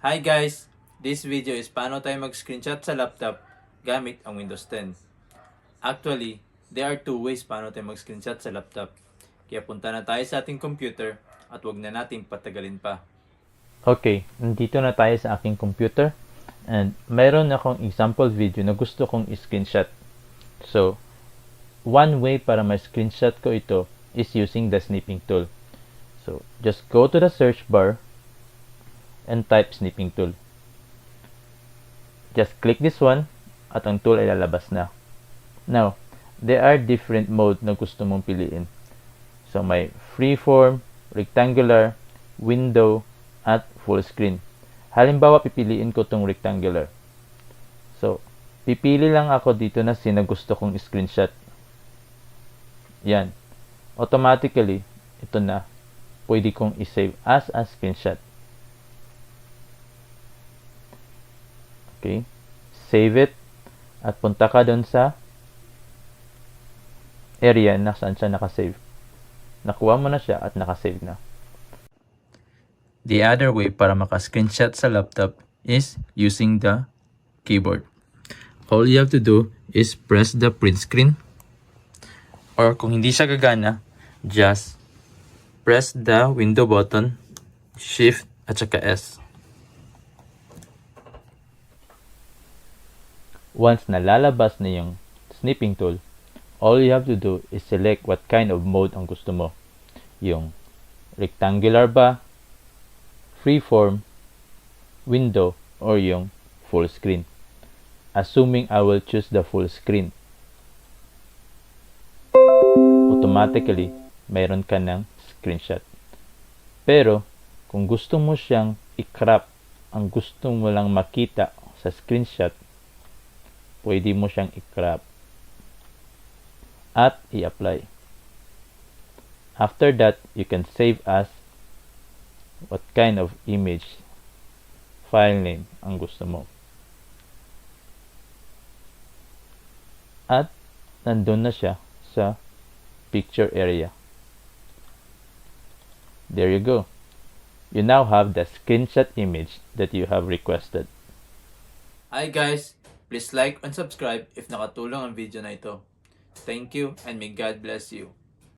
Hi guys! This video is paano tayo mag-screenshot sa laptop gamit ang Windows 10. Actually, there are two ways paano tayo mag-screenshot sa laptop. Kaya punta na tayo sa ating computer at wag na nating patagalin pa. Okay, nandito na tayo sa aking computer and mayroon akong example video na gusto kong i-screenshot. So, one way para ma-screenshot ko ito is using the snipping tool. So, just go to the search bar and type snipping tool. Just click this one at ang tool ay lalabas na. Now, there are different mode na gusto mong piliin. So, may freeform, rectangular, window, at full screen. Halimbawa, pipiliin ko tong rectangular. So, pipili lang ako dito na sina gusto kong screenshot. Yan. Automatically, ito na. Pwede kong isave as a screenshot. Okay. Save it. At punta ka doon sa area na saan siya nakasave. Nakuha mo na siya at nakasave na. The other way para maka-screenshot sa laptop is using the keyboard. All you have to do is press the print screen. Or kung hindi siya gagana, just press the window button, shift at saka S. Once nalalabas na yung snipping tool, all you have to do is select what kind of mode ang gusto mo. Yung rectangular ba, freeform, window, or yung full screen. Assuming I will choose the full screen. Automatically, mayroon ka ng screenshot. Pero, kung gusto mo siyang i-crop, ang gusto mo lang makita sa screenshot, pwede mo siyang i-crop at i-apply. After that, you can save as what kind of image file name ang gusto mo. At nandun na siya sa picture area. There you go. You now have the screenshot image that you have requested. Hi guys! Please like and subscribe if nakatulong ang video na ito. Thank you and may God bless you.